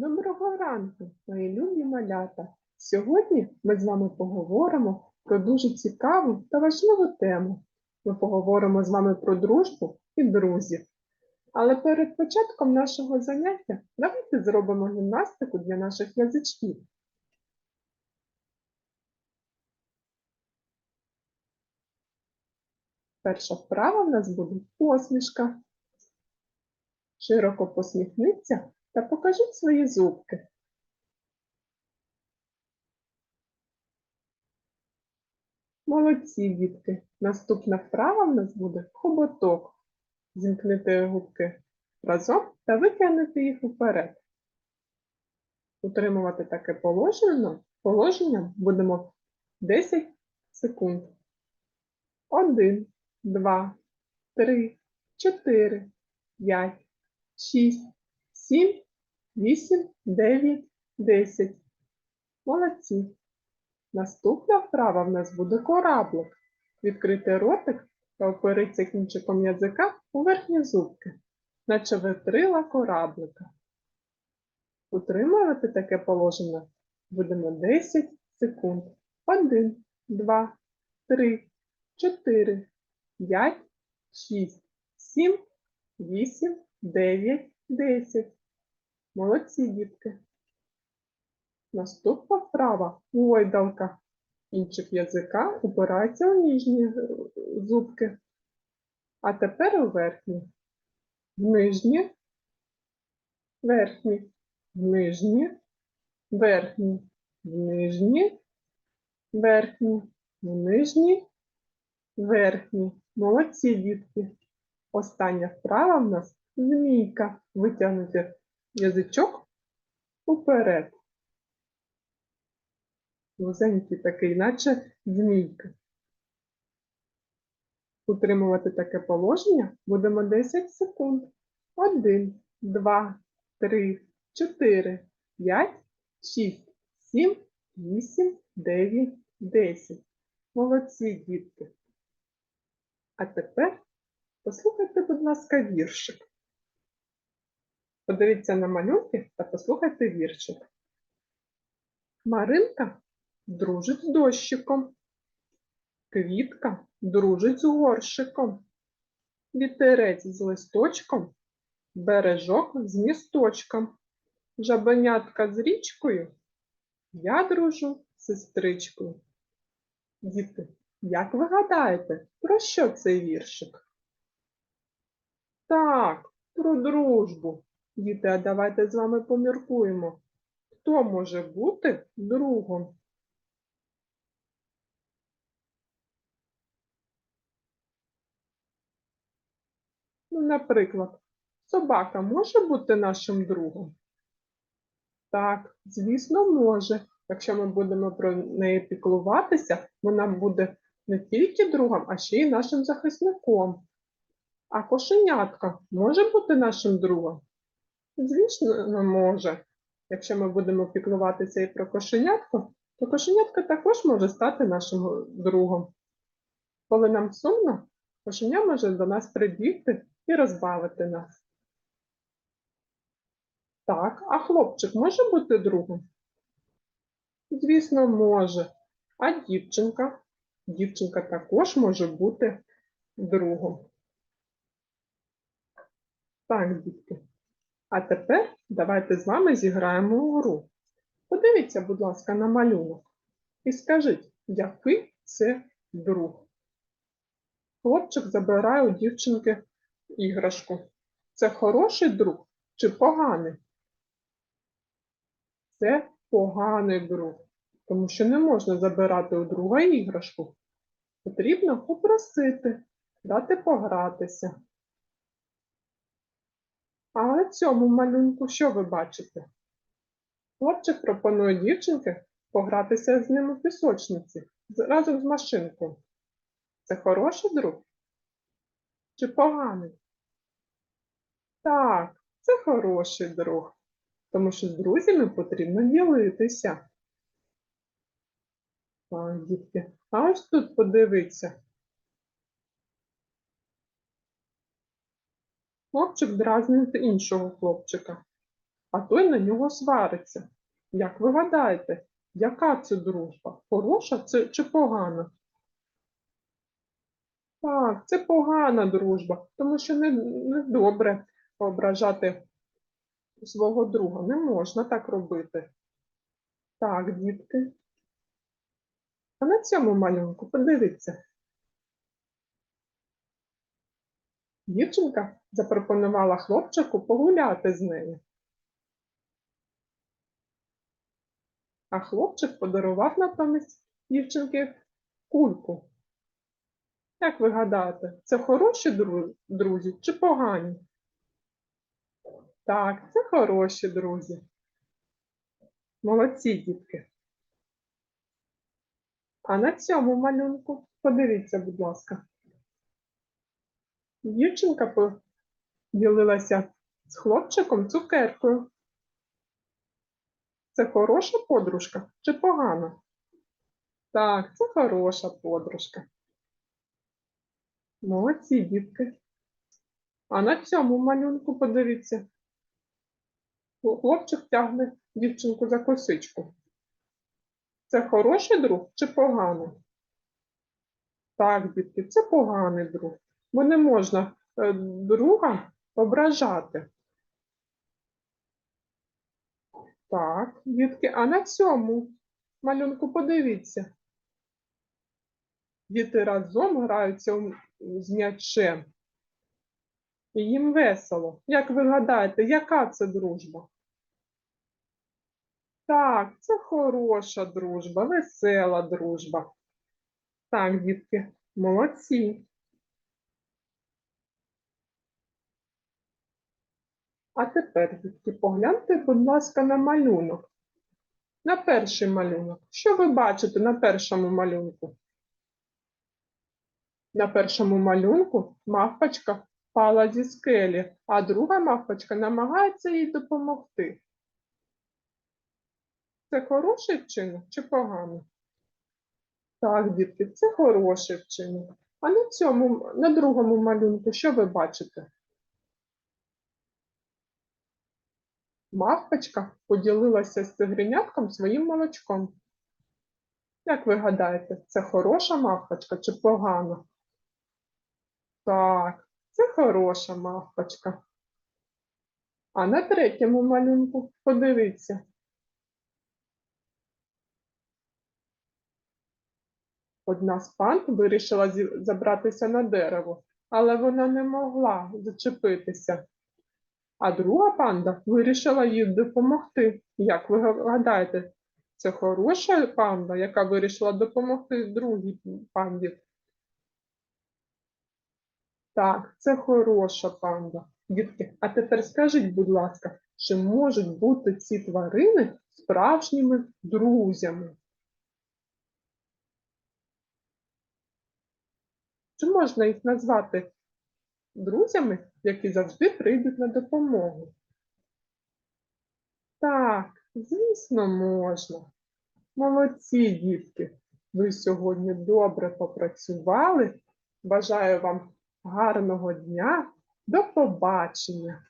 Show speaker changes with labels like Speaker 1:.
Speaker 1: Доброго ранку, мої любі малята! Сьогодні ми з вами поговоримо про дуже цікаву та важливу тему. Ми поговоримо з вами про дружбу і друзів. Але перед початком нашого заняття давайте зробимо гімнастику для наших язичків. Перша вправа в нас буде посмішка. Широко посміхніться та покажіть свої зубки. Молодці, дітки. Наступна вправа в нас буде хоботок. Зімкнете губки разом та витягнути їх уперед. Утримувати таке положення, положення будемо 10 секунд. 1, 2, 3, 4, 5, 6, 7, 8, 9, 10. Молодці. Наступна вправа в нас буде кораблик. Відкрити ротик та опериться кінчиком язика у верхні зубки, наче витрила кораблика. Утримувати таке положення будемо 10 секунд. 1, 2, 3, 4, 5, 6, 7, 8, 9, 10. Молодці, дітки. Наступна вправа гойдалка. Кінчик язика упирається у ніжні е, зубки. А тепер у верхні. В нижні, верхні, в нижні, верхні, в нижні, верхні, в нижні, верхні. Молодці, дітки. Остання вправа в нас змійка. Витягнути язичок уперед. Вузенький такий, наче змійка. Утримувати таке положення будемо 10 секунд. 1, 2, 3, 4, 5, 6, 7, 8, 9, 10. Молодці, дітки. А тепер послухайте, будь ласка, віршик. Подивіться на малюнки та послухайте віршик. Маринка дружить з дощиком. Квітка дружить з горщиком. Вітерець з листочком, бережок з місточком. Жабенятка з річкою. Я дружу з сестричкою. Діти, як ви гадаєте, про що цей віршик? Так, про дружбу. Діти, а давайте з вами поміркуємо. Хто може бути другом? Ну, наприклад, собака може бути нашим другом? Так, звісно, може. Якщо ми будемо про неї піклуватися, вона буде не тільки другом, а ще й нашим захисником. А кошенятка може бути нашим другом? Звісно, може. Якщо ми будемо піклуватися і про кошенятку, то кошенятка також може стати нашим другом. Коли нам сумно, кошеня може до нас прибігти і розбавити нас. Так, а хлопчик може бути другом? Звісно, може. А дівчинка? Дівчинка також може бути другом. Так, дітки. А тепер давайте з вами зіграємо у гру. Подивіться, будь ласка, на малюнок і скажіть, який це друг. Хлопчик забирає у дівчинки іграшку. Це хороший друг чи поганий? Це поганий друг, тому що не можна забирати у друга іграшку. Потрібно попросити, дати погратися. А на цьому малюнку що ви бачите? Хлопчик пропонує дівчинки погратися з ним у пісочниці разом з машинкою. Це хороший друг? Чи поганий? Так, це хороший друг, тому що з друзями потрібно ділитися. Так, дітки, а ось тут подивіться. Хлопчик дразнить іншого хлопчика. а той на нього свариться. Як ви гадаєте, яка це дружба? Хороша це чи погана? Так, це погана дружба, тому що не, не добре ображати свого друга. Не можна так робити. Так, дітки. А на цьому малюнку подивіться. Дівчинка запропонувала хлопчику погуляти з нею. А хлопчик подарував натомість дівчинки кульку. Як ви гадаєте, це хороші друзі чи погані? Так, це хороші друзі. Молодці, дітки. А на цьому малюнку подивіться, будь ласка. Дівчинка поділилася з хлопчиком цукеркою. Це хороша подружка чи погана? Так, це хороша подружка. Молодці, дітки. А на цьому малюнку подивіться. Хлопчик тягне дівчинку за косичку. Це хороший друг чи поганий? Так, дітки, це поганий друг. Бо не можна е, друга ображати. Так, дітки, а на цьому малюнку подивіться. Діти разом граються з м'ячем. І їм весело. Як ви гадаєте, яка це дружба? Так, це хороша дружба, весела дружба. Так, дітки, молодці. А тепер, дітки, погляньте, будь ласка, на малюнок. На перший малюнок. Що ви бачите на першому малюнку? На першому малюнку мавпочка впала зі скелі, а друга мавпочка намагається їй допомогти. Це хороший вчинок чи поганий? Так, дітки, це хороший вчинок. А на цьому, на другому малюнку, що ви бачите? Мавпочка поділилася з тигренятком своїм молочком. Як ви гадаєте, це хороша мавпочка чи погана? Так, це хороша мавпочка. А на третьому малюнку подивіться. Одна з панд вирішила забратися на дерево, але вона не могла зачепитися. А друга панда вирішила їй допомогти. Як ви гадаєте, це хороша панда, яка вирішила допомогти другій панді? Так, це хороша панда. Дітки, а тепер скажіть, будь ласка, чи можуть бути ці тварини справжніми друзями? Чи можна їх назвати друзями, які завжди прийдуть на допомогу? Так, звісно, можна. Молодці, дітки. Ви сьогодні добре попрацювали. Бажаю вам гарного дня. До побачення.